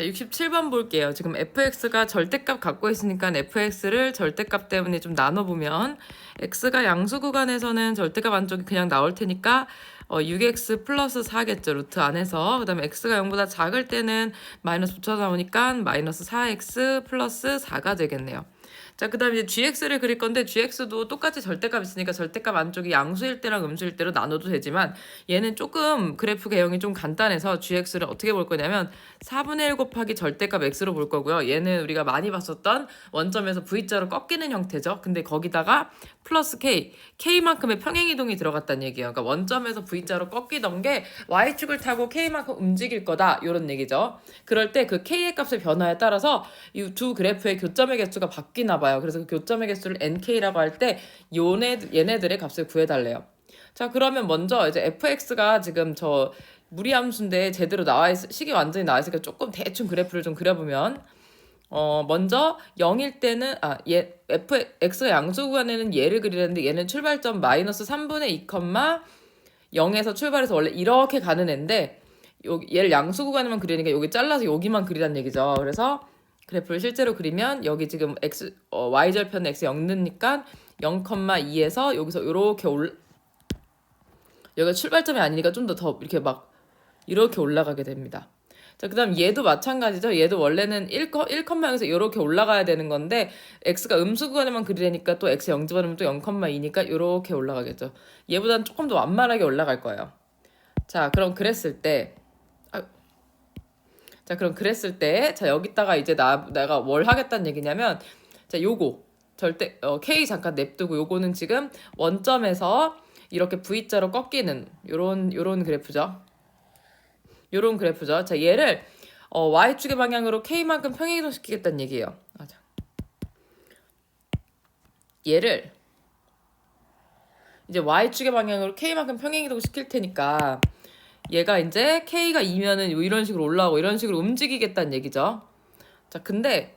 자, 67번 볼게요. 지금 fx가 절대값 갖고 있으니까 fx를 절대값 때문에 좀 나눠보면 x가 양수 구간에서는 절대값 안쪽이 그냥 나올 테니까 어, 6x 플러스 4겠죠. 루트 안에서. 그 다음에 x가 0보다 작을 때는 마이너스 붙여 나오니까 마이너스 4x 플러스 4가 되겠네요. 자, 그 다음에 이제 gx를 그릴 건데 gx도 똑같이 절대값 있으니까 절대값 안쪽이 양수일 때랑 음수일 때로 나눠도 되지만 얘는 조금 그래프 개형이 좀 간단해서 gx를 어떻게 볼 거냐면 4분의 1 곱하기 절대값 x로 볼 거고요. 얘는 우리가 많이 봤었던 원점에서 v자로 꺾이는 형태죠. 근데 거기다가 플러스 k, k만큼의 평행이동이 들어갔다는 얘기예요. 그러니까 원점에서 v 자로 꺾이던 게 y축을 타고 k만큼 움직일 거다 이런 얘기죠. 그럴 때 그 k의 값의 변화에 따라서 이 두 그래프의 교점의 개수가 바뀌나 봐요. 그래서 그 교점의 개수를 nk라고 할 때 얘네들의 값을 구해달래요. 자 그러면 먼저 이제 fx가 지금 저 무리함수인데 제대로 나와 있 식이 완전히 나와 있으니까 조금 대충 그래프를 좀 그려보면 어 먼저 0일 때는 아 얘 f x가 양수 구간에는 얘를 그리는데 얘는 출발점 마이너스 3분의 2 0에서 출발해서 원래 이렇게 가는 애인데 요, 얘를 양수 구 간에만 그리니까 여기 잘라서 여기만 그리란 얘기죠. 그래서 그래프를 실제로 그리면 여기 지금 x 어, y 절편 x 0 넣으니까 0,2에서 여기서 이렇게 올 여기가 출발점이 아니니까 좀 더더 이렇게 막 이렇게 올라가게 됩니다. 자, 그 다음 얘도 마찬가지죠. 얘도 원래는 1, 1,0에서 이렇게 올라가야 되는 건데 x가 음수 구간에만 그리려니까 또 x 0 집어넣으면 또 0,2니까 이렇게 올라가겠죠. 얘보다는 조금 더 완만하게 올라갈 거예요. 자, 그럼 그랬을 때. 자, 그럼 그랬을 때 자, 여기다가 이제 나 내가 뭘 하겠다는 얘기냐면 자, 요거 절대 어, k 잠깐 냅두고 요거는 지금 원점에서 이렇게 V자로 꺾이는 요런 요런 그래프죠. 요런 그래프죠. 자, 얘를 어, y축의 방향으로 k만큼 평행이동 시키겠다는 얘기예요. 아, 자. 얘를 이제 y축의 방향으로 k만큼 평행이동 시킬 테니까 얘가 이제 k가 2면은 이런 식으로 올라오고 이런 식으로 움직이겠다는 얘기죠. 자, 근데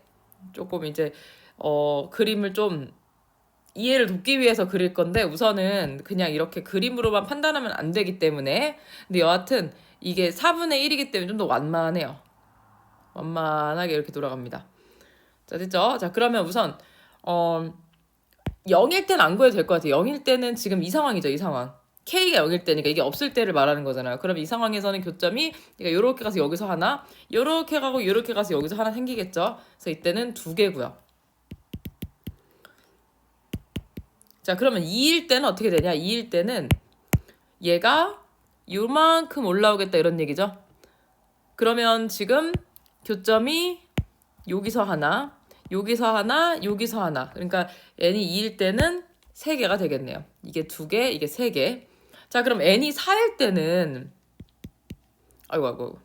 조금 이제 어, 그림을 좀 이해를 돕기 위해서 그릴 건데 우선은 그냥 이렇게 그림으로만 판단하면 안 되기 때문에 근데 여하튼 이게 4분의 1이기 때문에 좀 더 완만해요. 완만하게 이렇게 돌아갑니다. 자 됐죠? 자 그러면 우선 어 0일 때는 안 구해도 될 것 같아요. 0일 때는 지금 이 상황이죠. 이 상황. K가 0일 때니까 이게 없을 때를 말하는 거잖아요. 그럼 이 상황에서는 교점이 그러니까 요렇게 가서 여기서 하나, 요렇게 가고 요렇게 가서 여기서 하나 생기겠죠. 그래서 이때는 두 개고요. 자, 그러면 2일 때는 어떻게 되냐? 2일 때는 얘가 요만큼 올라오겠다 이런 얘기죠. 그러면 지금 교점이 여기서 하나, 여기서 하나, 여기서 하나. 그러니까 n이 2일 때는 3개가 되겠네요. 이게 2개, 이게 3개. 자, 그럼 n이 4일 때는 아이고 아이고.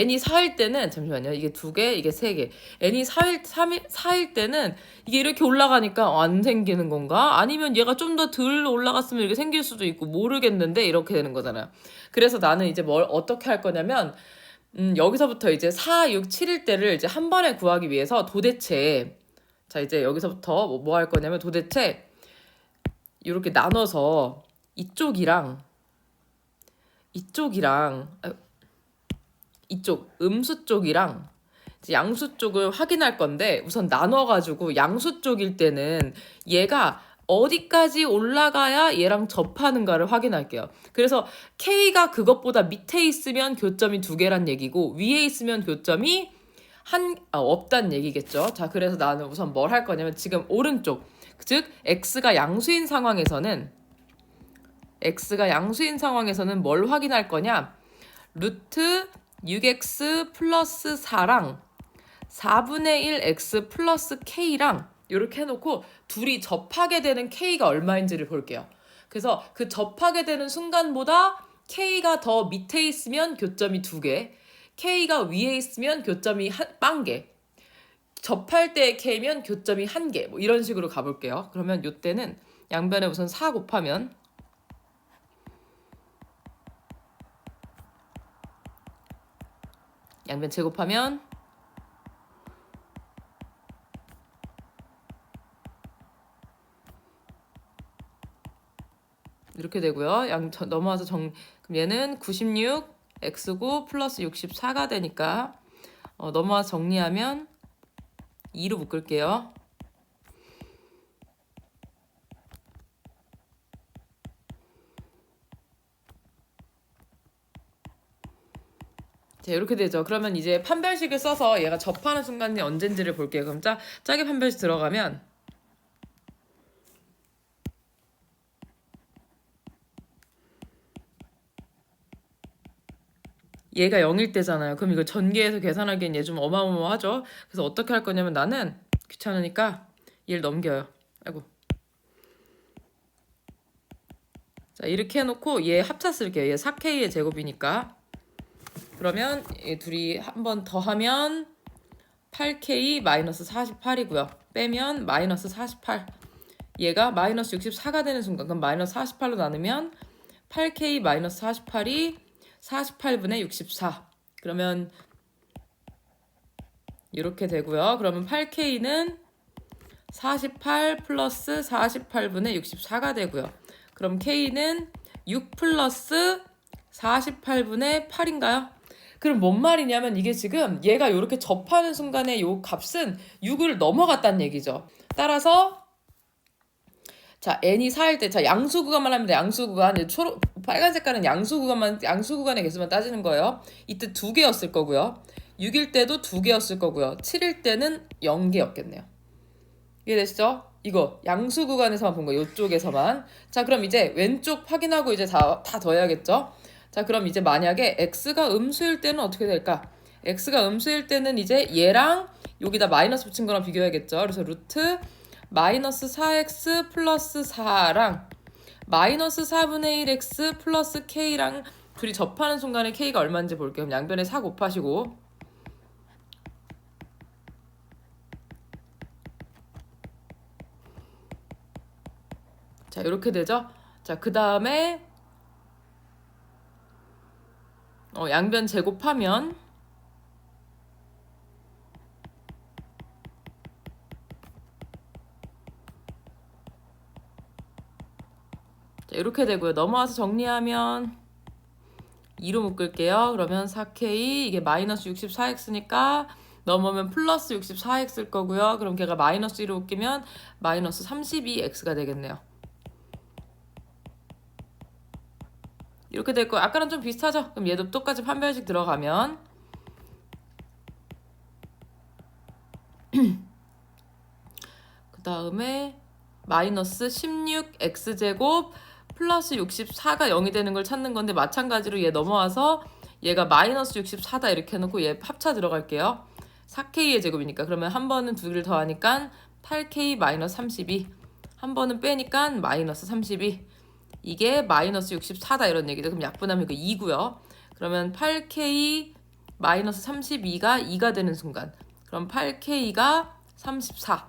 N이 4일 때는 잠시만요. 이게 2개, 이게 3개. n이 4일 3일 4일 때는 이게 이렇게 올라가니까 안 생기는 건가? 아니면 얘가 좀 더 덜 올라갔으면 이렇게 생길 수도 있고 모르겠는데 이렇게 되는 거잖아요. 그래서 나는 이제 뭘 어떻게 할 거냐면 음, 여기서부터 이제 4, 6, 7일 때를 이제 한 번에 구하기 위해서 도대체 자 이제 여기서부터 뭐 할 거냐면 도대체 이렇게 나눠서 이쪽이랑 이쪽이랑 아유, 이쪽 음수 쪽이랑 양수 쪽을 확인할 건데 우선 나눠가지고 양수 쪽일 때는 얘가 어디까지 올라가야 얘랑 접하는가를 확인할게요. 그래서 K가 그것보다 밑에 있으면 교점이 두 개란 얘기고 위에 있으면 교점이 한 아, 없단 얘기겠죠. 자, 그래서 나는 우선 뭘 할 거냐면 지금 오른쪽 즉 x가 양수인 상황에서는 x가 양수인 상황에서는 뭘 확인할 거냐? 루트 6x 플러스 4랑 4분의 1 x 플러스 k랑 이렇게 해놓고 둘이 접하게 되는 k가 얼마인지를 볼게요. 그래서 그 접하게 되는 순간보다 k가 더 밑에 있으면 교점이 두 개, k가 위에 있으면 교점이 한 빵 개. 접할 때의 k면 교점이 한 개. 뭐 이런 식으로 가볼게요. 그러면 이때는 양변에 우선 4 곱하면 양변 제곱하면 이렇게 되고요. 양 저, 넘어와서 정 그럼 얘는 96 x9 플러스 64가 되니까 어, 넘어와서 정리하면 2로 묶을게요. 자, 이렇게 되죠. 그러면 이제 판별식을 써서 얘가 접하는 순간이 언젠지를 볼게요. 그럼 짜, 짜게 판별식 들어가면 얘가 0일 때잖아요. 그럼 이거 전개해서 계산하기엔 얘 좀 어마어마하죠. 그래서 어떻게 할 거냐면 나는 귀찮으니까 얘를 넘겨요. 아이고. 자, 이렇게 해놓고 얘 합차 쓸게요. 얘 4K의 제곱이니까. 그러면 이 둘이 한 번 더 하면 8K 마이너스 48이고요. 빼면 마이너스 48. 얘가 마이너스 64가 되는 순간 그럼 마이너스 48로 나누면 8K 마이너스 48이 48분의 64. 그러면 이렇게 되고요. 그러면 8K는 48 플러스 48분의 64가 되고요. 그럼 K는 6 플러스 48분의 8인가요? 그럼 뭔 말이냐면 이게 지금 얘가 이렇게 접하는 순간에 요 값은 6을 넘어갔다는 얘기죠. 따라서 자 n이 4일 때 자 양수 구간만 하면 돼 양수 구간 초록 빨간 색깔은 양수 구간만 양수 구간의 개수만 따지는 거예요. 이때 두 개였을 거고요. 6일 때도 두 개였을 거고요. 7일 때는 0개였겠네요. 이해되시죠? 이거 양수 구간에서만 본 거예요. 이쪽에서만. 자 그럼 이제 왼쪽 확인하고 이제 다, 다 더해야겠죠? 자 그럼 이제 만약에 x가 음수일 때는 어떻게 될까? x가 음수일 때는 이제 얘랑 여기다 마이너스 붙인 거랑 비교해야겠죠. 그래서 루트 마이너스 4x 플러스 4랑 마이너스 4분의 1x 플러스 k랑 둘이 접하는 순간에 k가 얼마인지 볼게요. 그럼 양변에 4 곱하시고 자 이렇게 되죠. 자그 다음에 어, 양변 제곱하면 자, 이렇게 되고요. 넘어와서 정리하면 2로 묶을게요. 그러면 4K 이게 마이너스 64x니까 넘어오면 플러스 64x일 거고요. 그럼 걔가 마이너스 1로 웃기면 마이너스 32x가 되겠네요. 이렇게 될 거예요. 아까랑 좀 비슷하죠? 그럼 얘도 똑같이 판별식 들어가면 그 다음에 마이너스 16x제곱 플러스 64가 0이 되는 걸 찾는 건데 마찬가지로 얘 넘어와서 얘가 마이너스 64다 이렇게 해놓고 얘 합차 들어갈게요. 4k의 제곱이니까 그러면 한 번은 두 개를 더하니까 8k 마이너스 32. 한 번은 빼니까 마이너스 32. 이게 마이너스 64다 이런 얘기죠. 그럼 약분하면 이거 2고요. 그러면 8k 마이너스 32가 2가 되는 순간 그럼 8k가 34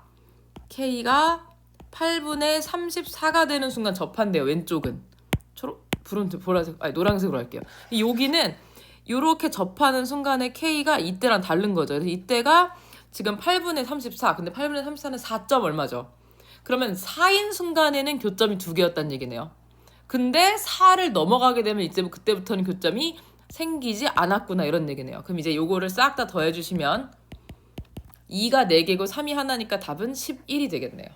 k가 8분의 34가 되는 순간 접한대요. 왼쪽은 초록 불은 보라색 아니 노란색으로 할게요. 여기는 이렇게 접하는 순간에 k가 이때랑 다른 거죠. 그래서 이때가 지금 8분의 34 근데 8분의 34는 4점 얼마죠? 그러면 4인 순간에는 교점이 두 개였다는 얘기네요. 근데 4를 넘어가게 되면 이제 그때부터는 교점이 생기지 않았구나 이런 얘기네요. 그럼 이제 요거를 싹 다 더해 주시면 2가 4개고 3이 하나니까 답은 11이 되겠네요.